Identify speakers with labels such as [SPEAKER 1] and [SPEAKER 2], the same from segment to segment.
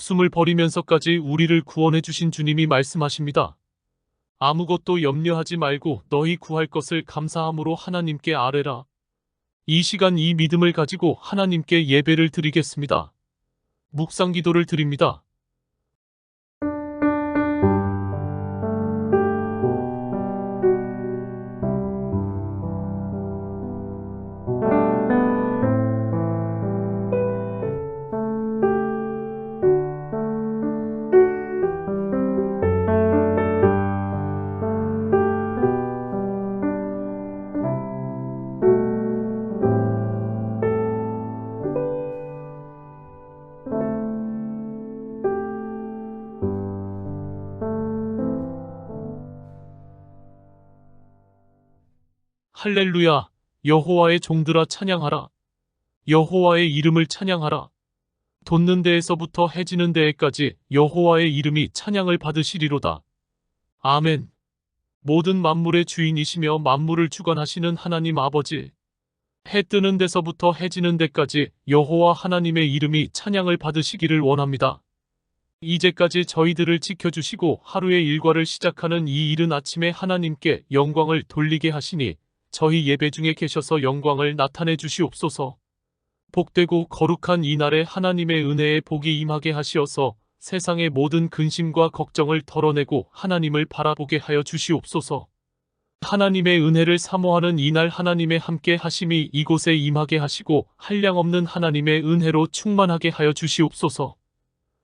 [SPEAKER 1] 목숨을 버리면서까지 우리를 구원해 주신 주님이 말씀하십니다. 아무것도 염려하지 말고 너희 구할 것을 감사함으로 하나님께 아뢰라. 이 시간 이 믿음을 가지고 하나님께 예배를 드리겠습니다. 묵상 기도를 드립니다. 할렐루야 여호와의 종들아 찬양하라. 여호와의 이름을 찬양하라. 돋는 데에서부터 해지는 데에까지 여호와의 이름이 찬양을 받으시리로다. 아멘. 모든 만물의 주인이시며 만물을 주관하시는 하나님 아버지 해 뜨는 데서부터 해지는 데까지 여호와 하나님의 이름이 찬양을 받으시기를 원합니다. 이제까지 저희들을 지켜주시고 하루의 일과를 시작하는 이 이른 아침에 하나님께 영광을 돌리게 하시니 저희 예배 중에 계셔서 영광을 나타내 주시옵소서. 복되고 거룩한 이날에 하나님의 은혜의 복이 임하게 하시어서 세상의 모든 근심과 걱정을 덜어내고 하나님을 바라보게 하여 주시옵소서. 하나님의 은혜를 사모하는 이날 하나님의 함께 하심이 이곳에 임하게 하시고 한량없는 하나님의 은혜로 충만하게 하여 주시옵소서.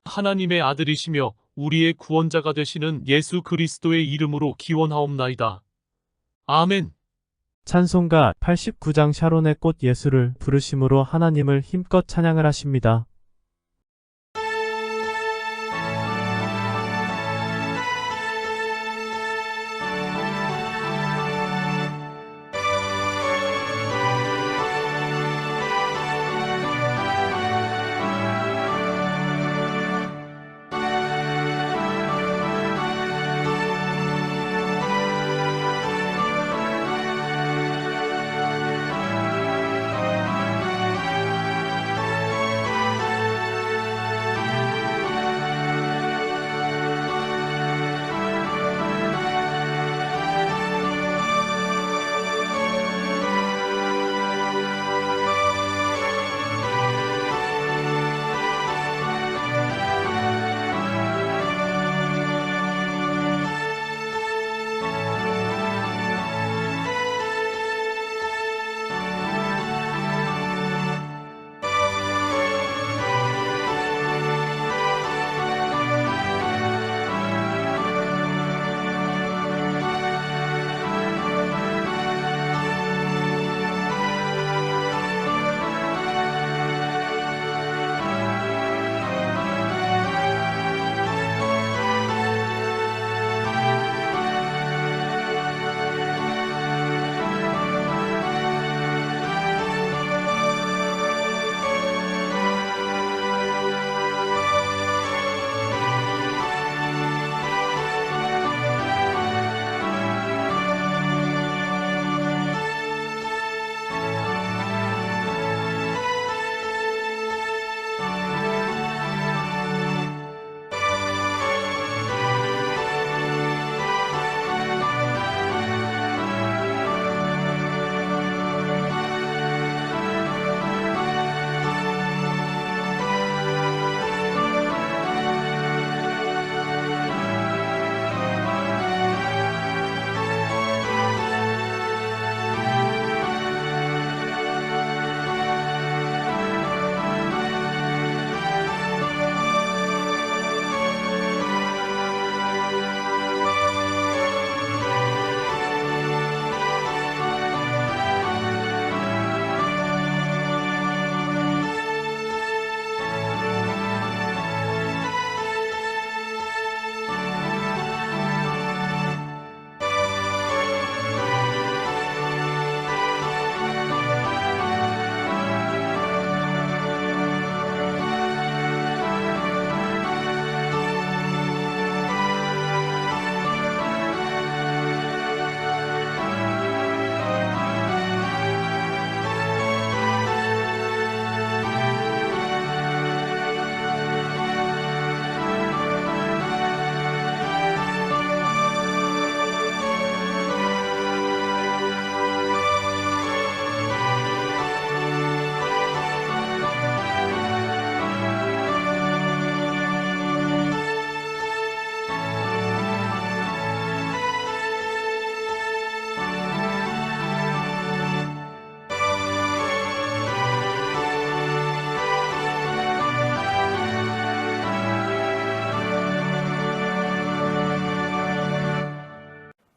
[SPEAKER 1] 하나님의 아들이시며 우리의 구원자가 되시는 예수 그리스도의 이름으로 기원하옵나이다. 아멘.
[SPEAKER 2] 찬송가 89장 샤론의 꽃 예수를 부르심으로 하나님을 힘껏 찬양을 하십니다.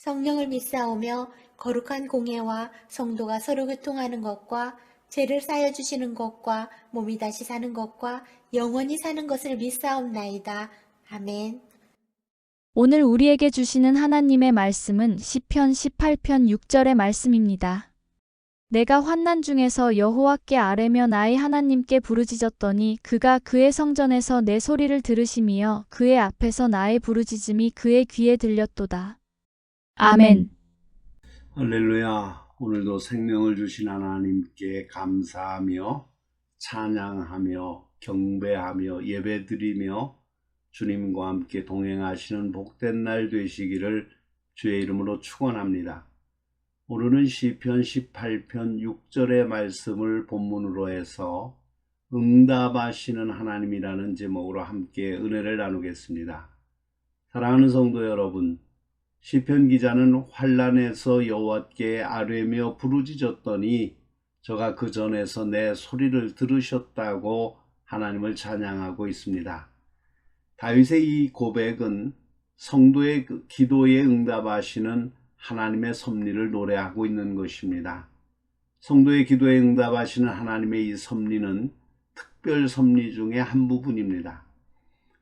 [SPEAKER 3] 성령을 믿사오며 거룩한 공예와 성도가 서로 교통하는 것과 죄를 쌓여 주시는 것과 몸이 다시 사는 것과 영원히 사는 것을 믿사옵나이다. 아멘.
[SPEAKER 4] 오늘 우리에게 주시는 하나님의 말씀은 시편 18편 6절의 말씀입니다. 내가 환난 중에서 여호와께 아뢰며 나의 하나님께 부르짖었더니 그가 그의 성전에서 내 소리를 들으시며 그의 앞에서 나의 부르짖음이 그의 귀에 들렸도다. 아멘.
[SPEAKER 5] 할렐루야. 오늘도 생명을 주신 하나님께 감사하며 찬양하며 경배하며 예배드리며 주님과 함께 동행하시는 복된 날 되시기를 주의 이름으로 축원합니다. 오늘은 시편 18편 6절의 말씀을 본문으로 해서 응답하시는 하나님이라는 제목으로 함께 은혜를 나누겠습니다. 사랑하는 성도 여러분, 시편 기자는 환란에서 여호와께 아뢰며 부르짖었더니 저가 그 전에서 내 소리를 들으셨다고 하나님을 찬양하고 있습니다. 다윗의 이 고백은 성도의 그 기도에 응답하시는 하나님의 섭리를 노래하고 있는 것입니다. 성도의 기도에 응답하시는 하나님의 이 섭리는 특별 섭리 중의 한 부분입니다.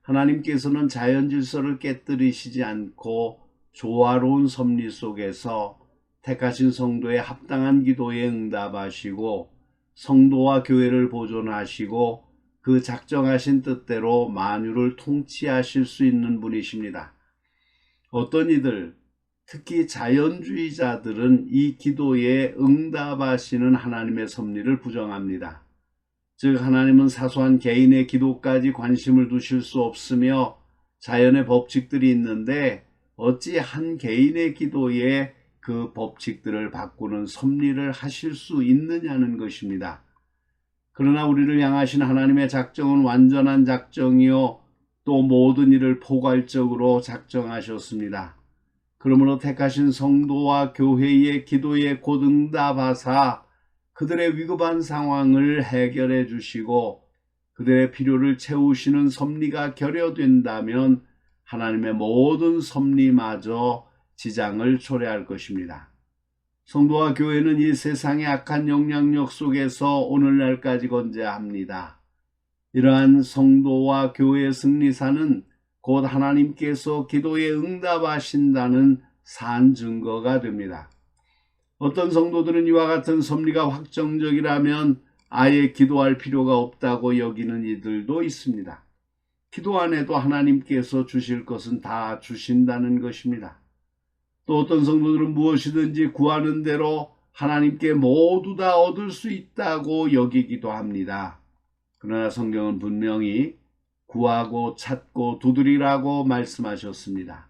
[SPEAKER 5] 하나님께서는 자연 질서를 깨뜨리시지 않고 조화로운 섭리 속에서 택하신 성도의 합당한 기도에 응답하시고 성도와 교회를 보존하시고 그 작정하신 뜻대로 만유를 통치하실 수 있는 분이십니다. 어떤 이들, 특히 자연주의자들은 이 기도에 응답하시는 하나님의 섭리를 부정합니다. 즉, 하나님은 사소한 개인의 기도까지 관심을 두실 수 없으며 자연의 법칙들이 있는데 어찌 한 개인의 기도에 그 법칙들을 바꾸는 섭리를 하실 수 있느냐는 것입니다. 그러나 우리를 향하신 하나님의 작정은 완전한 작정이요 또 모든 일을 포괄적으로 작정하셨습니다. 그러므로 택하신 성도와 교회의 기도에 곧 응답하사 그들의 위급한 상황을 해결해 주시고 그들의 필요를 채우시는 섭리가 결여된다면 하나님의 모든 섭리마저 지장을 초래할 것입니다. 성도와 교회는 이 세상의 악한 영향력 속에서 오늘날까지 건재합니다. 이러한 성도와 교회의 승리사는 곧 하나님께서 기도에 응답하신다는 산 증거가 됩니다. 어떤 성도들은 이와 같은 섭리가 확정적이라면 아예 기도할 필요가 없다고 여기는 이들도 있습니다. 기도 안 해도 하나님께서 주실 것은 다 주신다는 것입니다. 또 어떤 성도들은 무엇이든지 구하는 대로 하나님께 모두 다 얻을 수 있다고 여기기도 합니다. 그러나 성경은 분명히 구하고 찾고 두드리라고 말씀하셨습니다.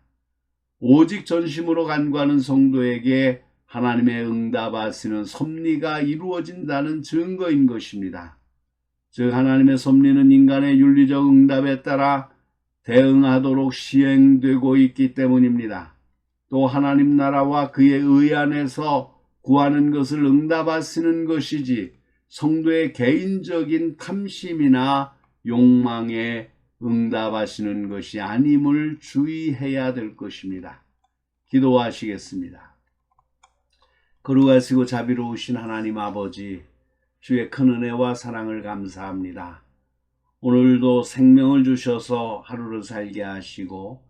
[SPEAKER 5] 오직 전심으로 간구하는 성도에게 하나님의 응답하시는 섭리가 이루어진다는 증거인 것입니다. 즉 하나님의 섭리는 인간의 윤리적 응답에 따라 대응하도록 시행되고 있기 때문입니다. 또 하나님 나라와 그의 의 안에서 구하는 것을 응답하시는 것이지 성도의 개인적인 탐심이나 욕망에 응답하시는 것이 아님을 주의해야 될 것입니다. 기도하시겠습니다. 거룩하시고 자비로우신 하나님 아버지, 주의 큰 은혜와 사랑을 감사합니다. 오늘도 생명을 주셔서 하루를 살게 하시고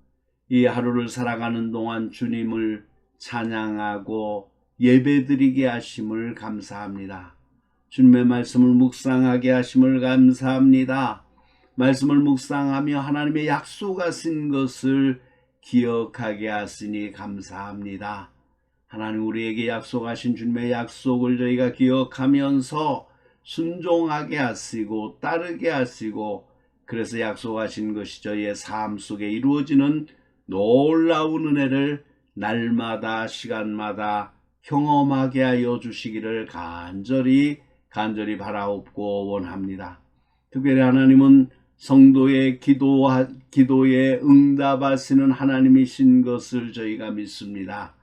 [SPEAKER 5] 이 하루를 살아가는 동안 주님을 찬양하고 예배드리게 하심을 감사합니다. 주님의 말씀을 묵상하게 하심을 감사합니다. 말씀을 묵상하며 하나님의 약속하신 것을 기억하게 하시니 감사합니다. 하나님 우리에게 약속하신 주님의 약속을 저희가 기억하면서 순종하게 하시고 따르게 하시고 그래서 약속하신 것이 저희의 삶 속에 이루어지는 놀라운 은혜를 날마다 시간마다 경험하게 하여 주시기를 간절히 간절히 바라옵고 원합니다. 특별히 하나님은 성도의 기도와, 기도에 응답하시는 하나님이신 것을 저희가 믿습니다.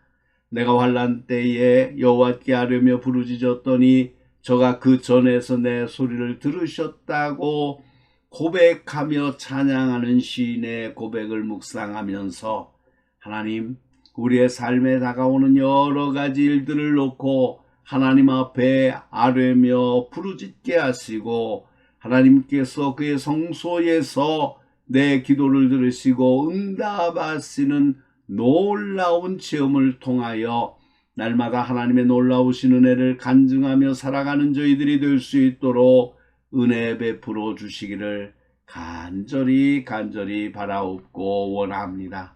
[SPEAKER 5] 내가 환란 때에 여호와께 하려며 부르짖었더니 저가 그 전에서 내 소리를 들으셨다고 고백하며 찬양하는 시인의 고백을 묵상하면서 하나님 우리의 삶에 다가오는 여러 가지 일들을 놓고 하나님 앞에 아뢰며 부르짖게 하시고 하나님께서 그의 성소에서 내 기도를 들으시고 응답하시는 놀라운 체험을 통하여 날마다 하나님의 놀라우신 은혜를 간증하며 살아가는 저희들이 될 수 있도록 은혜 베풀어 주시기를 간절히 간절히 바라옵고 원합니다.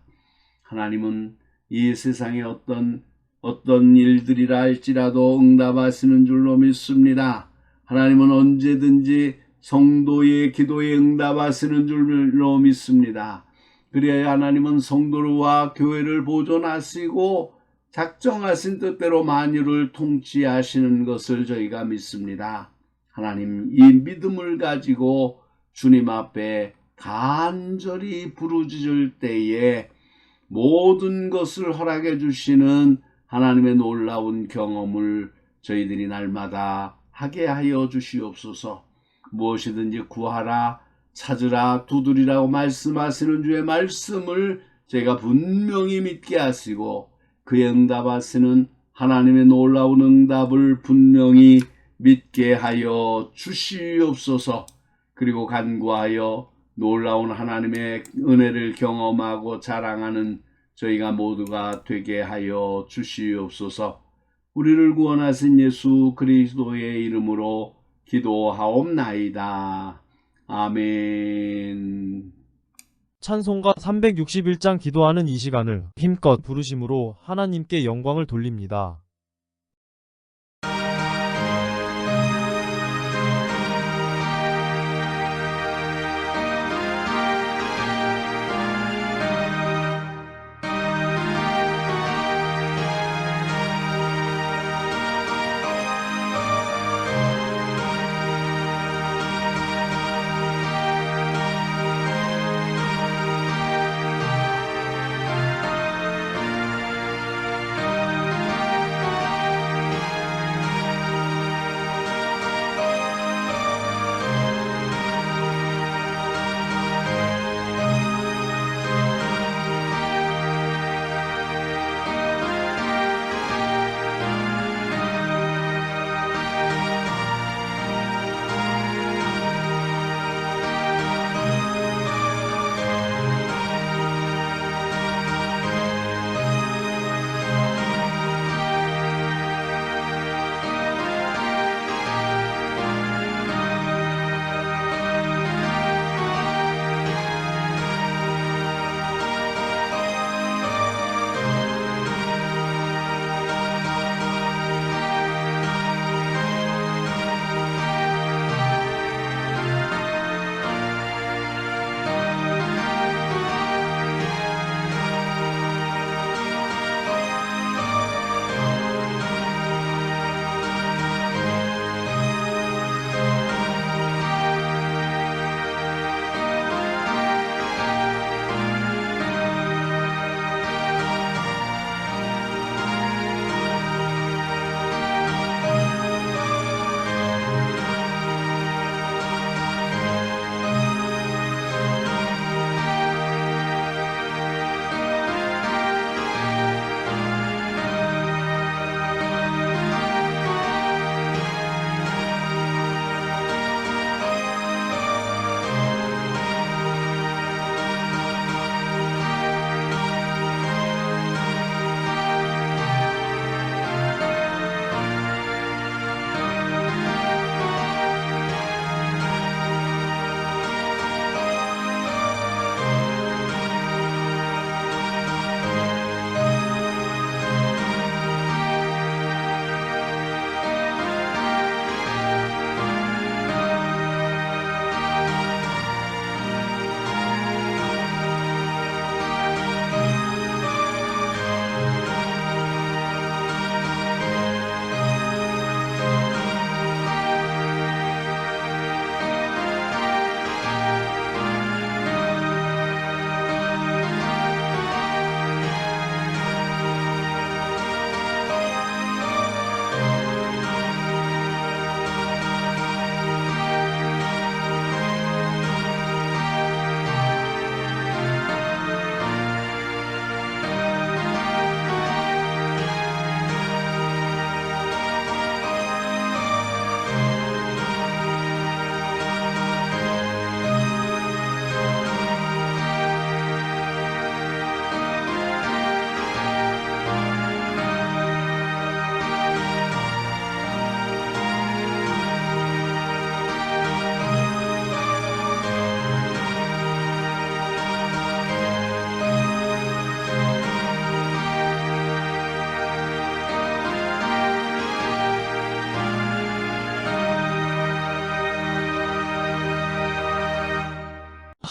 [SPEAKER 5] 하나님은 이 세상의 어떤 어떤 일들이라 할지라도 응답하시는 줄로 믿습니다. 하나님은 언제든지 성도의 기도에 응답하시는 줄로 믿습니다. 그래야 하나님은 성도와 교회를 보존하시고 작정하신 뜻대로 만유를 통치하시는 것을 저희가 믿습니다. 하나님 이 믿음을 가지고 주님 앞에 간절히 부르짖을 때에 모든 것을 허락해 주시는 하나님의 놀라운 경험을 저희들이 날마다 하게 하여 주시옵소서. 무엇이든지 구하라, 찾으라, 두드리라고 말씀하시는 주의 말씀을 제가 분명히 믿게 하시고 그의 응답하시는 하나님의 놀라운 응답을 분명히 믿게 하여 주시옵소서. 그리고 간구하여 놀라운 하나님의 은혜를 경험하고 자랑하는 저희가 모두가 되게 하여 주시옵소서. 우리를 구원하신 예수 그리스도의 이름으로 기도하옵나이다. 아멘.
[SPEAKER 2] 찬송가 361장 기도하는 이 시간을 힘껏 부르심으로 하나님께 영광을 돌립니다.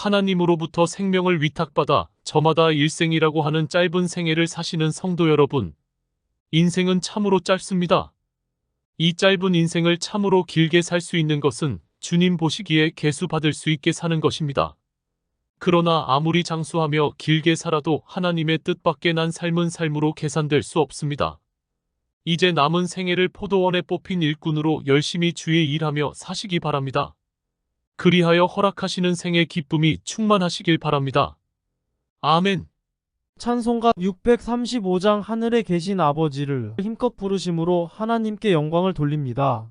[SPEAKER 1] 하나님으로부터 생명을 위탁받아 저마다 일생이라고 하는 짧은 생애를 사시는 성도 여러분. 인생은 참으로 짧습니다. 이 짧은 인생을 참으로 길게 살 수 있는 것은 주님 보시기에 개수 받을 수 있게 사는 것입니다. 그러나 아무리 장수하며 길게 살아도 하나님의 뜻밖에 난 삶은 삶으로 계산될 수 없습니다. 이제 남은 생애를 포도원에 뽑힌 일꾼으로 열심히 주의 일하며 사시기 바랍니다. 그리하여 허락하시는 생의 기쁨이 충만하시길 바랍니다. 아멘.
[SPEAKER 6] 찬송가 635장 하늘에 계신 아버지를 힘껏 부르심으로 하나님께 영광을 돌립니다.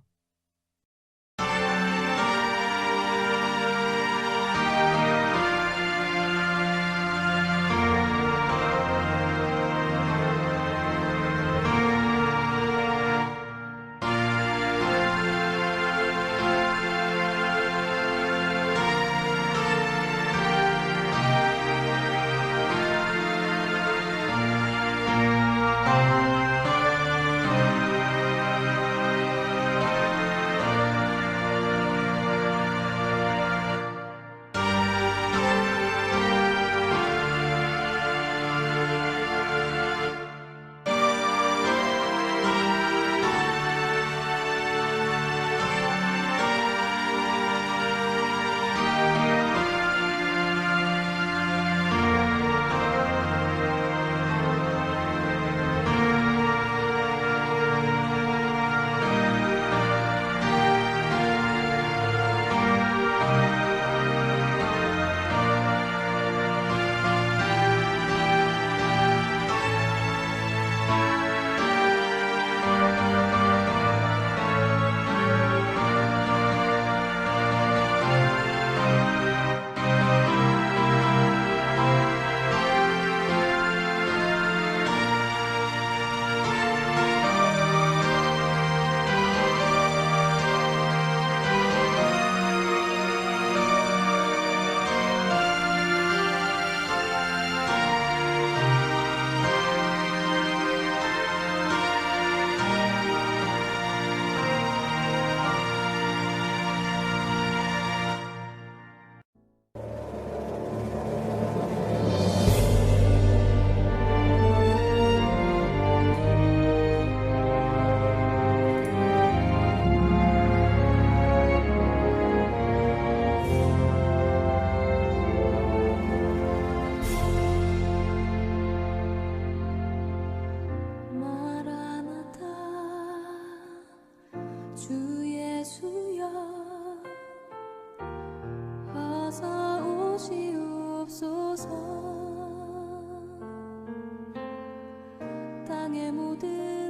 [SPEAKER 7] 주 예수여 어서 오시옵소서. 땅의 모든